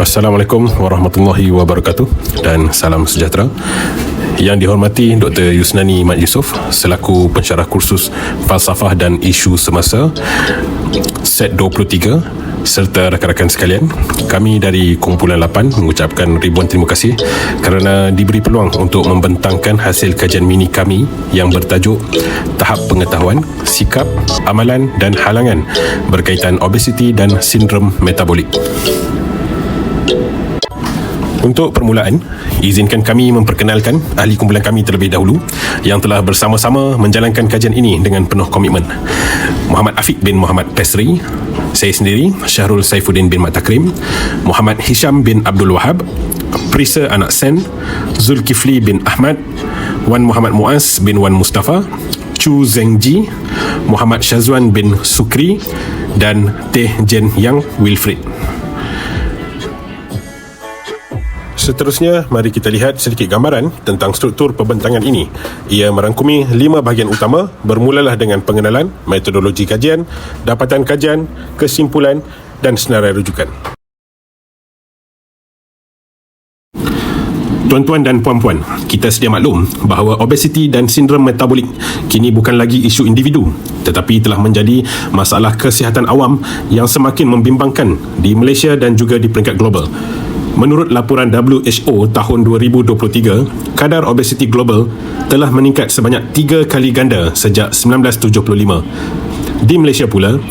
Assalamualaikum warahmatullahi wabarakatuh dan salam sejahtera. Yang dihormati Dr. Yusnani Mat Yusof selaku pensyarah kursus falsafah dan isu semasa set 23 serta rakan-rakan sekalian kami dari kumpulan 8 mengucapkan ribuan terima kasih kerana diberi peluang untuk membentangkan hasil kajian mini kami yang bertajuk tahap pengetahuan sikap amalan dan halangan berkaitan obesiti dan sindrom metabolik untuk permulaan, izinkan kami memperkenalkan ahli kumpulan kami terlebih dahulu yang telah bersama-sama menjalankan kajian ini dengan penuh komitmen. Muhammad Afiq bin Muhammad Pesri, saya sendiri, Syahrul Saifuddin bin Matakrim, Muhammad Hisham bin Abdul Wahab, Prisa Anak Sen, Zulkifli bin Ahmad, Wan Muhammad Muaz bin Wan Mustafa, Chu Zengji, Muhammad Syazwan bin Sukri dan Teh Jen Yang Wilfrid. Seterusnya, mari kita lihat sedikit gambaran tentang struktur pembentangan ini. Ia merangkumi lima bahagian utama, bermulalah dengan pengenalan, metodologi kajian, dapatan kajian, kesimpulan dan senarai rujukan. Tuan-tuan dan puan-puan, kita sedia maklum bahawa obesiti dan sindrom metabolik kini bukan lagi isu individu tetapi telah menjadi masalah kesihatan awam yang semakin membimbangkan di Malaysia dan juga di peringkat global. Menurut laporan WHO tahun 2023, kadar obesiti global telah meningkat sebanyak tiga kali ganda sejak 1975. Di Malaysia pula,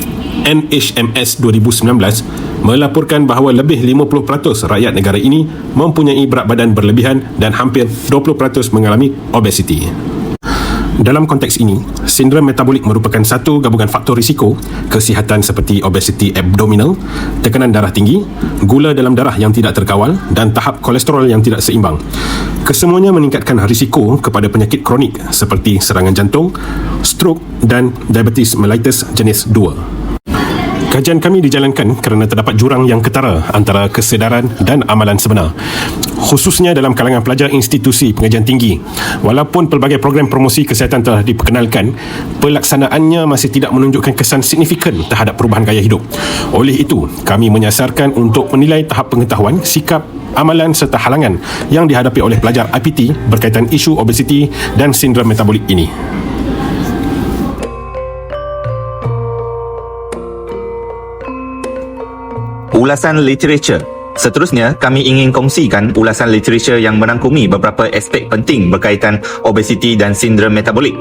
NHMS 2019 melaporkan bahawa lebih 50% rakyat negara ini mempunyai berat badan berlebihan dan hampir 20% mengalami obesiti. Dalam konteks ini, sindrom metabolik merupakan satu gabungan faktor risiko kesihatan seperti obesiti abdominal, tekanan darah tinggi, gula dalam darah yang tidak terkawal dan tahap kolesterol yang tidak seimbang. Kesemuanya meningkatkan risiko kepada penyakit kronik seperti serangan jantung, strok dan diabetes mellitus jenis 2. Kajian kami dijalankan kerana terdapat jurang yang ketara antara kesedaran dan amalan sebenar. Khususnya dalam kalangan pelajar institusi pengajian tinggi. Walaupun pelbagai program promosi kesihatan telah diperkenalkan, pelaksanaannya masih tidak menunjukkan kesan signifikan terhadap perubahan gaya hidup. Oleh itu, kami menyasarkan untuk menilai tahap pengetahuan, sikap, amalan serta halangan yang dihadapi oleh pelajar IPT berkaitan isu obesiti dan sindrom metabolik ini. Ulasan literature. Seterusnya, kami ingin kongsikan ulasan literature yang merangkumi beberapa aspek penting berkaitan obesiti dan sindrom metabolik.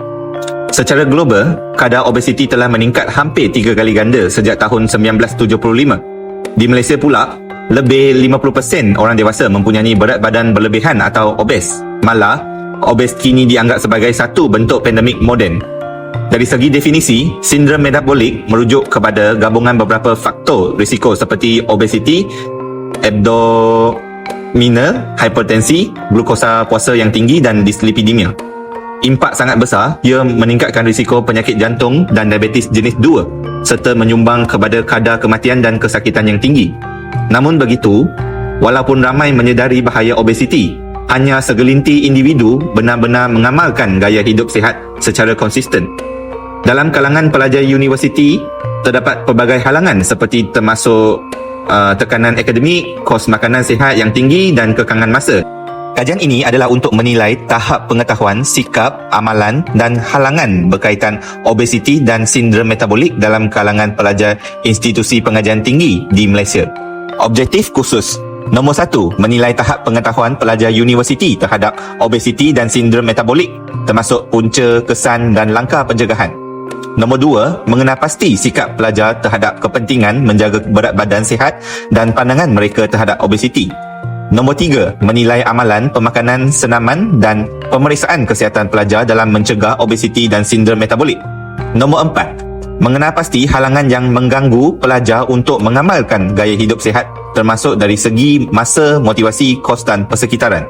Secara global, kadar obesiti telah meningkat hampir tiga kali ganda sejak tahun 1975. Di Malaysia pula, lebih 50% orang dewasa mempunyai berat badan berlebihan atau obes. Malah, obes kini dianggap sebagai satu bentuk pandemik moden dari segi definisi, sindrom metabolik merujuk kepada gabungan beberapa faktor risiko seperti obesiti, abdominal, hipertensi, glukosa puasa yang tinggi dan dyslipidemia. Impak sangat besar, ia meningkatkan risiko penyakit jantung dan diabetes jenis 2 serta menyumbang kepada kadar kematian dan kesakitan yang tinggi. Namun begitu, walaupun ramai menyedari bahaya obesiti, hanya segelintir individu benar-benar mengamalkan gaya hidup sihat secara konsisten. Dalam kalangan pelajar universiti, terdapat pelbagai halangan seperti termasuk uh, tekanan akademik, kos makanan sihat yang tinggi dan kekangan masa. Kajian ini adalah untuk menilai tahap pengetahuan, sikap, amalan dan halangan berkaitan obesiti dan sindrom metabolik dalam kalangan pelajar institusi pengajian tinggi di Malaysia. Objektif khusus Nombor satu, menilai tahap pengetahuan pelajar universiti terhadap obesiti dan sindrom metabolik termasuk punca, kesan dan langkah pencegahan. Nombor dua, mengenal pasti sikap pelajar terhadap kepentingan menjaga berat badan sihat dan pandangan mereka terhadap obesiti. Nombor tiga, menilai amalan pemakanan senaman dan pemeriksaan kesihatan pelajar dalam mencegah obesiti dan sindrom metabolik. Nombor empat, mengenal pasti halangan yang mengganggu pelajar untuk mengamalkan gaya hidup sihat termasuk dari segi masa, motivasi, kos dan persekitaran.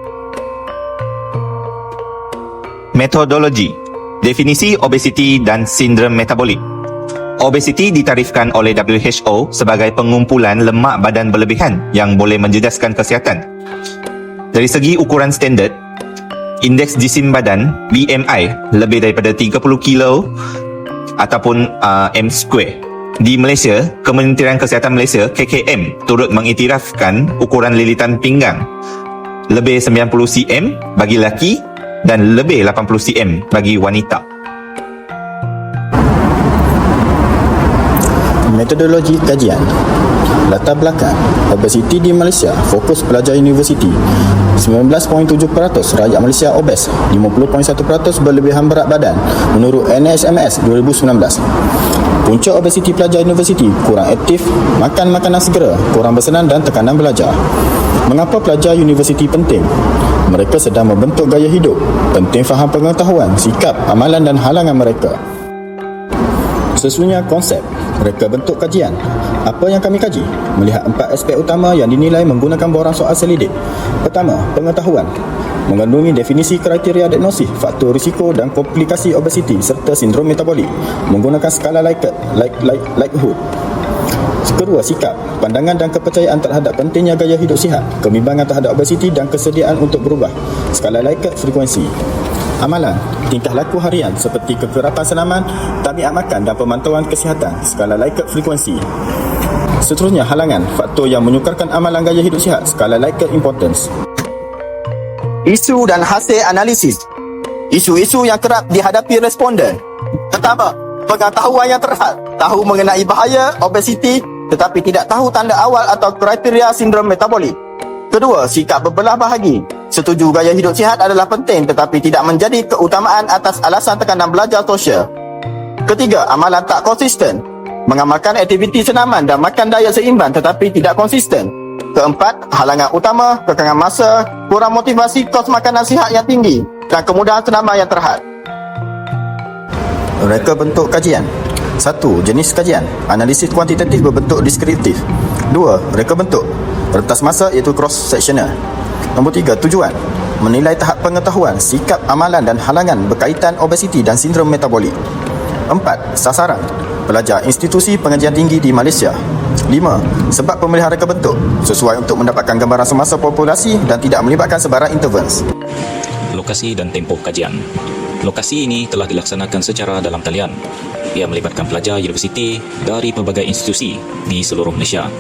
Metodologi Definisi obesiti dan sindrom metabolik. Obesiti ditarifkan oleh WHO sebagai pengumpulan lemak badan berlebihan yang boleh menjejaskan kesihatan. Dari segi ukuran standard, indeks jisim badan BMI lebih daripada 30 kilo ataupun uh, M square. Di Malaysia, Kementerian Kesihatan Malaysia KKM turut mengiktirafkan ukuran lilitan pinggang. Lebih 90 cm bagi lelaki dan lebih 80 cm bagi wanita. Metodologi kajian. Latar belakang. Obesiti di Malaysia. Fokus pelajar universiti 19.7% rakyat Malaysia obes 50.1% berlebihan berat badan Menurut NSMS 2019 Punca obesiti pelajar universiti Kurang aktif Makan makanan segera Kurang bersenam dan tekanan belajar. Mengapa pelajar universiti penting? Mereka sedang membentuk gaya hidup Penting faham pengetahuan, sikap, amalan dan halangan mereka Sesuanya konsep Mereka bentuk kajian Apa yang kami kaji? Melihat empat aspek utama yang dinilai menggunakan borang soal selidik Pertama, pengetahuan Mengandungi definisi kriteria diagnosis, faktor risiko dan komplikasi obesiti serta sindrom metabolik Menggunakan skala Likert, like, like, Likelihood Kedua, sikap, pandangan dan kepercayaan terhadap pentingnya gaya hidup sihat, kebimbangan terhadap obesiti dan kesediaan untuk berubah. Skala Likert frekuensi. Amalan, tingkah laku harian seperti kekerapan senaman, tabiat makan dan pemantauan kesihatan, skala Likert frekuensi. Seterusnya, halangan, faktor yang menyukarkan amalan gaya hidup sihat, skala Likert importance. Isu dan hasil analisis. Isu-isu yang kerap dihadapi responden. Pertama, pengetahuan yang terhad. Tahu mengenai bahaya obesiti tetapi tidak tahu tanda awal atau kriteria sindrom metabolik. Kedua, sikap berbelah bahagi Setuju gaya hidup sihat adalah penting tetapi tidak menjadi keutamaan atas alasan tekanan belajar sosial. Ketiga, amalan tak konsisten. Mengamalkan aktiviti senaman dan makan diet seimbang tetapi tidak konsisten. Keempat, halangan utama, kekangan masa, kurang motivasi kos makanan sihat yang tinggi dan kemudahan senaman yang terhad. Reka bentuk kajian. Satu, Jenis kajian. Analisis kuantitatif berbentuk deskriptif. Dua, Reka bentuk. Rentas masa iaitu cross-sectional Nombor tiga, Tujuan Menilai tahap pengetahuan, sikap, amalan dan halangan berkaitan obesiti dan sindrom metabolik Empat, Sasaran Pelajar institusi pengajian tinggi di Malaysia Lima, Sebab pemilihan reka bentuk Sesuai untuk mendapatkan gambaran semasa populasi dan tidak melibatkan sebarang intervens lokasi dan tempoh kajian. Lokasi ini telah dilaksanakan secara dalam talian. Ia melibatkan pelajar universiti dari pelbagai institusi di seluruh Malaysia.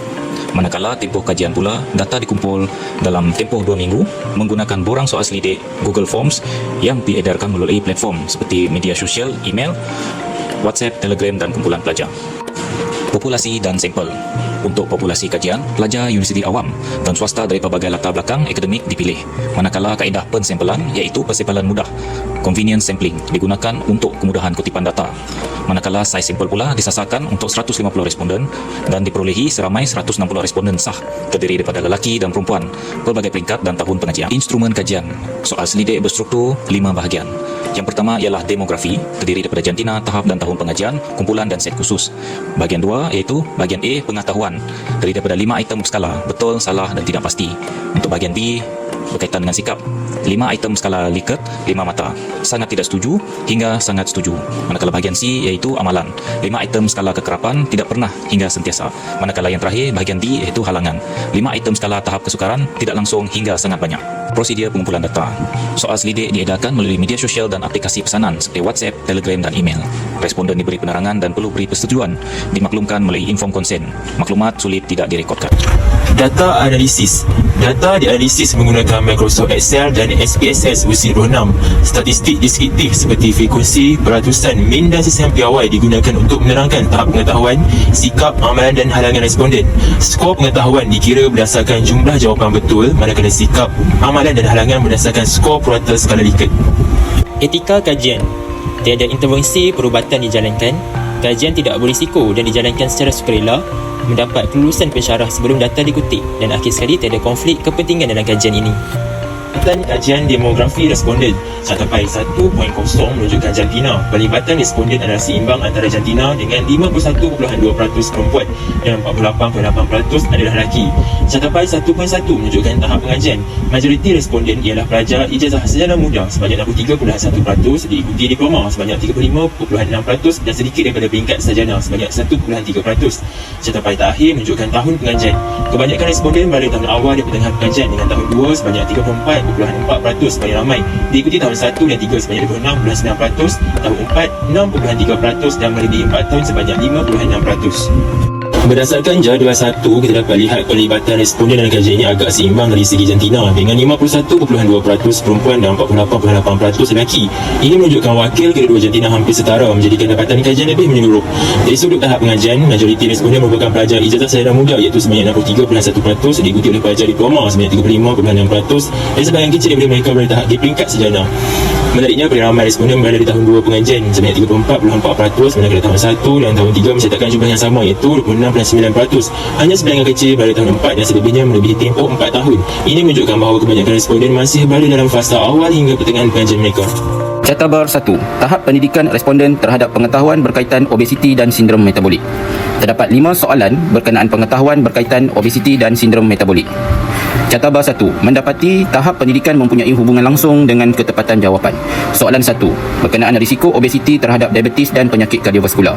Manakala tempoh kajian pula, data dikumpul dalam tempoh dua minggu menggunakan borang soal selidik Google Forms yang diedarkan melalui platform seperti media sosial, email, WhatsApp, Telegram dan kumpulan pelajar. Populasi dan sampel Untuk populasi kajian, pelajar universiti awam dan swasta dari pelbagai latar belakang akademik dipilih. Manakala kaedah pensampelan iaitu persampalan mudah. Convenience sampling digunakan untuk kemudahan kutipan data. Manakala saiz sampel pula disasarkan untuk 150 responden dan diperolehi seramai 160 responden sah terdiri daripada lelaki dan perempuan pelbagai peringkat dan tahun pengajian. Instrumen kajian Soal selidik berstruktur 5 bahagian. Yang pertama ialah demografi, terdiri daripada jantina, tahap dan tahun pengajian, kumpulan dan set khusus. Bahagian dua iaitu bahagian A, pengetahuan, terdiri daripada lima item skala, betul, salah dan tidak pasti. Untuk bahagian B, berkaitan dengan sikap. Lima item skala Likert, lima mata. Sangat tidak setuju hingga sangat setuju. Manakala bahagian C iaitu amalan. Lima item skala kekerapan tidak pernah hingga sentiasa. Manakala yang terakhir bahagian D iaitu halangan. Lima item skala tahap kesukaran tidak langsung hingga sangat banyak. Prosedur pengumpulan data. Soal selidik diedarkan melalui media sosial dan aplikasi pesanan seperti WhatsApp, Telegram dan email. Responden diberi penerangan dan perlu beri persetujuan dimaklumkan melalui inform konsen. Maklumat sulit tidak direkodkan. Data analisis Data dianalisis menggunakan Microsoft Excel dan SPSS versi 26 Statistik deskriptif seperti frekuensi, peratusan, min dan sistem piawai digunakan untuk menerangkan tahap pengetahuan, sikap, amalan dan halangan responden. Skor pengetahuan dikira berdasarkan jumlah jawapan betul manakala sikap, amalan dan halangan berdasarkan skor purata skala Likert Etika kajian. Tiada intervensi perubatan dijalankan. Kajian tidak berisiko dan dijalankan secara sukarela Mendapat kelulusan pensyarah sebelum data dikutip Dan akhir sekali tiada konflik kepentingan dalam kajian ini Pelibatan kajian demografi responden capai 1.0 menunjukkan jantina. Pelibatan responden adalah seimbang antara jantina dengan 51.2% perempuan dan 48.8% adalah lelaki. Capai 1.1 menunjukkan tahap pengajian. Majoriti responden ialah pelajar ijazah sarjana muda sebanyak 63.1%, diikuti diploma sebanyak 35.6% dan sedikit daripada peringkat sarjana sebanyak 1.3%. Capai terakhir menunjukkan tahun pengajian. Kebanyakan responden berada tahun awal dan pertengahan pengajian dengan tahun 2 sebanyak 34 4.4% paling ramai. Diikuti tahun 1 dan 3 sebanyak 26.9%, tahun 4 6.3% dan melebihi 4 tahun sebanyak 5.6%. Berdasarkan jadual 1, kita dapat lihat pelibatan responden dalam kajian ini agak seimbang dari segi jantina dengan 51.2% perempuan dan 48.8% lelaki. Ini menunjukkan wakil kedua jantina hampir setara menjadikan dapatan kajian lebih menyeluruh. Dari sudut tahap pengajian, majoriti responden merupakan pelajar ijazah sarjana muda iaitu sebanyak 63.1% diikuti oleh pelajar diploma sebanyak 35.6% dan sebahagian kecil daripada mereka berada tahap di peringkat sarjana. Menariknya, paling ramai responden berada di tahun 2 pengajian sebanyak 34.4% manakala tahun 1 dan tahun 3 mencatatkan jumlah yang sama iaitu 26.9%. Hanya sebahagian kecil berada tahun 4 dan selebihnya melebihi tempoh 4 tahun. Ini menunjukkan bahawa kebanyakan responden masih berada dalam fasa awal hingga pertengahan pengajian mereka. Catabar 1. Tahap pendidikan responden terhadap pengetahuan berkaitan obesiti dan sindrom metabolik. Terdapat 5 soalan berkenaan pengetahuan berkaitan obesiti dan sindrom metabolik. Catabar 1. Mendapati tahap pendidikan mempunyai hubungan langsung dengan ketepatan jawapan. Soalan 1. Berkenaan risiko obesiti terhadap diabetes dan penyakit kardiovaskular.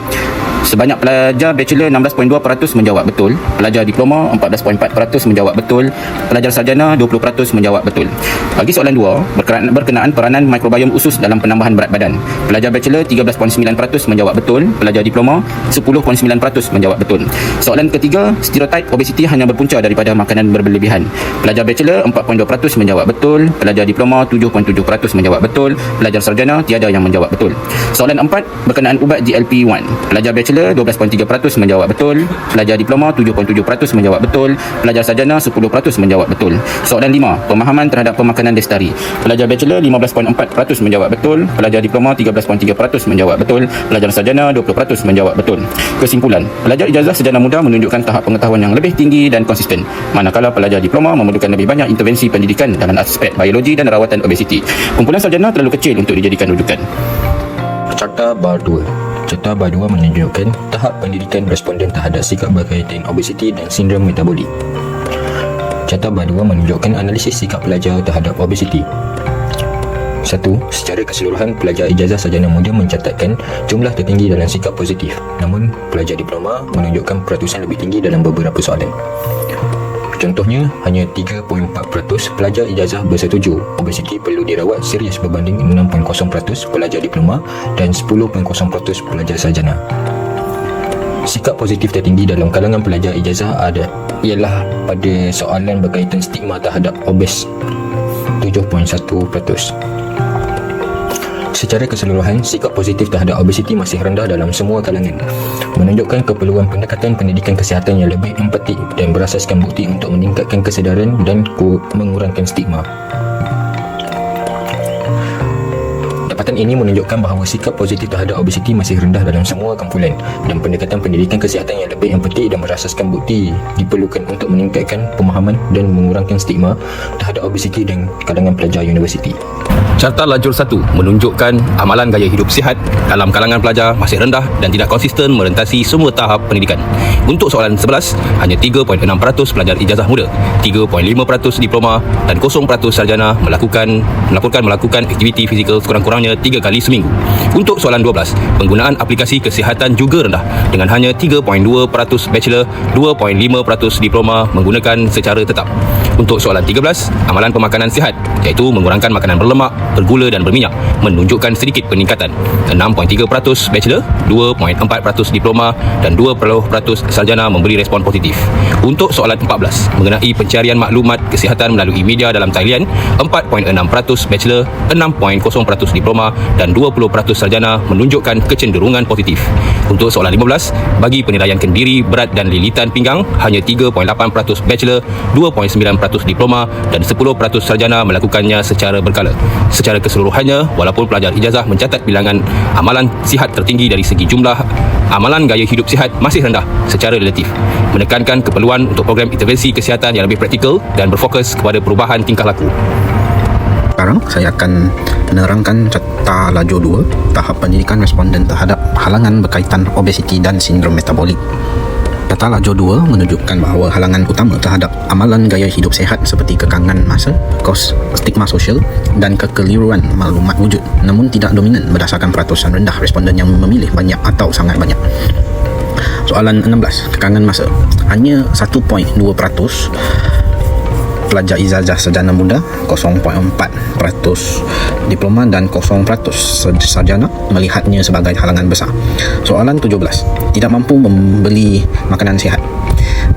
Sebanyak pelajar bachelor 16.2% menjawab betul, pelajar diploma 14.4% menjawab betul, pelajar sarjana 20% menjawab betul. Bagi soalan 2, berkenaan, berkenaan peranan mikrobiom usus dalam penambahan berat badan. Pelajar bachelor 13.9% menjawab betul, pelajar diploma 10.9% menjawab betul. Soalan ketiga, stereotip obesiti hanya berpunca daripada makanan berlebihan. Pelajar bachelor 4.2% menjawab betul, pelajar diploma 7.7% menjawab betul, pelajar sarjana tiada yang menjawab betul. Soalan 4, berkenaan ubat GLP-1. Pelajar bachelor 12.3% menjawab betul, pelajar diploma 7.7% menjawab betul, pelajar sarjana 10% menjawab betul. Soalan 5, pemahaman terhadap pemakanan lestari. Pelajar bachelor 15.4% menjawab betul, pelajar diploma 13.3% menjawab betul, pelajar sarjana 20% menjawab betul. Kesimpulan, pelajar ijazah sarjana muda menunjukkan tahap pengetahuan yang lebih tinggi dan konsisten, manakala pelajar diploma memerlukan lebih banyak intervensi pendidikan dalam aspek biologi dan rawatan obesiti. Kumpulan sarjana terlalu kecil untuk dijadikan rujukan. Carta Bar 2 Carta Bar 2 menunjukkan tahap pendidikan responden terhadap sikap berkaitan obesiti dan sindrom metabolik. Carta Bar 2 menunjukkan analisis sikap pelajar terhadap obesiti. 1. Secara keseluruhan, pelajar ijazah sarjana muda mencatatkan jumlah tertinggi dalam sikap positif. Namun, pelajar diploma menunjukkan peratusan lebih tinggi dalam beberapa soalan. Contohnya, hanya 3.4% pelajar ijazah bersetuju obesiti perlu dirawat serius berbanding 6.0% pelajar diploma dan 10.0% pelajar sarjana. Sikap positif tertinggi dalam kalangan pelajar ijazah ada ialah pada soalan berkaitan stigma terhadap obes 7.1%. Secara keseluruhan, sikap positif terhadap obesiti masih rendah dalam semua kalangan, menunjukkan keperluan pendekatan pendidikan kesihatan yang lebih empatik dan berasaskan bukti untuk meningkatkan kesedaran dan mengurangkan stigma. Dapatan ini menunjukkan bahawa sikap positif terhadap obesiti masih rendah dalam semua kumpulan dan pendekatan pendidikan kesihatan yang lebih empatik dan berasaskan bukti diperlukan untuk meningkatkan pemahaman dan mengurangkan stigma terhadap obesiti dan kalangan pelajar universiti. Carta lajur 1 menunjukkan amalan gaya hidup sihat dalam kalangan pelajar masih rendah dan tidak konsisten merentasi semua tahap pendidikan. Untuk soalan 11, hanya 3.6% pelajar ijazah muda, 3.5% diploma dan 0% sarjana melakukan melaporkan melakukan aktiviti fizikal sekurang-kurangnya 3 kali seminggu. Untuk soalan 12, penggunaan aplikasi kesihatan juga rendah dengan hanya 3.2% bachelor, 2.5% diploma menggunakan secara tetap. Untuk soalan 13, amalan pemakanan sihat iaitu mengurangkan makanan berlemak, bergula dan berminyak menunjukkan sedikit peningkatan 6.3% bachelor, 2.4% diploma dan 20% sarjana memberi respon positif. Untuk soalan 14 mengenai pencarian maklumat kesihatan melalui media dalam talian, 4.6% bachelor, 6.0% diploma dan 20% sarjana menunjukkan kecenderungan positif. Untuk soalan 15, bagi penilaian kendiri, berat dan lilitan pinggang, hanya 3.8% bachelor, 2.9% diploma dan 10% sarjana melakukannya secara berkala. Secara keseluruhannya, walaupun pelajar ijazah mencatat bilangan amalan sihat tertinggi dari segi jumlah, amalan gaya hidup sihat masih rendah secara relatif. Menekankan keperluan untuk program intervensi kesihatan yang lebih praktikal dan berfokus kepada perubahan tingkah laku. Sekarang saya akan menerangkan carta lajur 2 tahap pendidikan responden terhadap halangan berkaitan obesiti dan sindrom metabolik. Data lajur 2 menunjukkan bahawa halangan utama terhadap amalan gaya hidup sehat seperti kekangan masa, kos, stigma sosial dan kekeliruan maklumat wujud namun tidak dominan berdasarkan peratusan rendah responden yang memilih banyak atau sangat banyak. Soalan 16, kekangan masa. Hanya 1.2% pelajar ijazah sarjana muda 0.4% diploma dan 0% sarjana melihatnya sebagai halangan besar. Soalan 17. Tidak mampu membeli makanan sihat.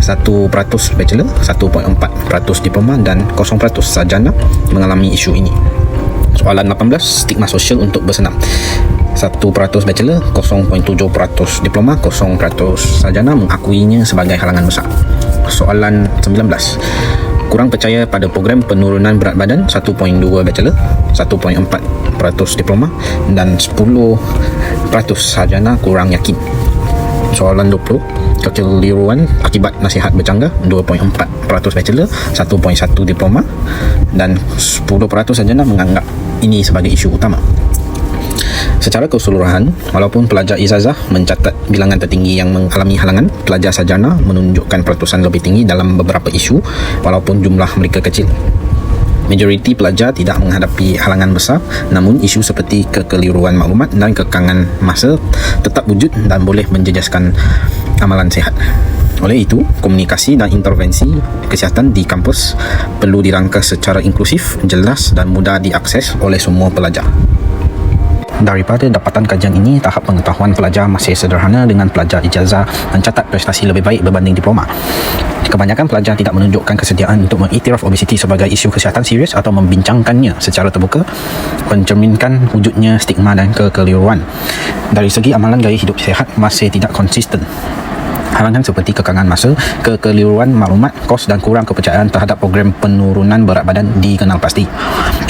1% bachelor, 1.4% diploma dan 0% sarjana mengalami isu ini. Soalan 18. Stigma sosial untuk bersenam. 1% bachelor, 0.7% diploma, 0% sarjana mengakuinya sebagai halangan besar. Soalan 19. Kurang percaya pada program penurunan berat badan 1.2 bachelor, 1.4% diploma dan 10% sarjana kurang yakin. Soalan 20 kekeliruan akibat nasihat bercanggah 2.4% bachelor 1.1 diploma dan 10% sarjana menganggap ini sebagai isu utama Secara keseluruhan, walaupun pelajar ijazah mencatat bilangan tertinggi yang mengalami halangan, pelajar sarjana menunjukkan peratusan lebih tinggi dalam beberapa isu walaupun jumlah mereka kecil. Majoriti pelajar tidak menghadapi halangan besar namun isu seperti kekeliruan maklumat dan kekangan masa tetap wujud dan boleh menjejaskan amalan sihat. Oleh itu, komunikasi dan intervensi kesihatan di kampus perlu dirangka secara inklusif, jelas dan mudah diakses oleh semua pelajar. Daripada dapatan kajian ini, tahap pengetahuan pelajar masih sederhana dengan pelajar ijazah mencatat prestasi lebih baik berbanding diploma. Kebanyakan pelajar tidak menunjukkan kesediaan untuk mengiktiraf obesiti sebagai isu kesihatan serius atau membincangkannya secara terbuka, mencerminkan wujudnya stigma dan kekeliruan. Dari segi amalan gaya hidup sihat masih tidak konsisten. Halangan seperti kekangan masa, kekeliruan maklumat, kos dan kurang kepercayaan terhadap program penurunan berat badan dikenal pasti.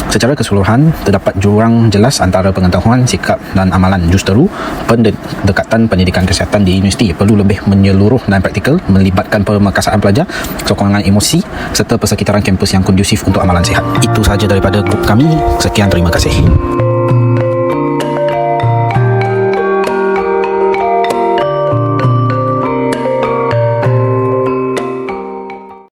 Secara keseluruhan, terdapat jurang jelas antara pengetahuan, sikap dan amalan justeru pendekatan pendidikan kesihatan di universiti perlu lebih menyeluruh dan praktikal melibatkan pemerkasaan pelajar, sokongan emosi serta persekitaran kampus yang kondusif untuk amalan sihat. Itu sahaja daripada grup kami. Sekian terima kasih.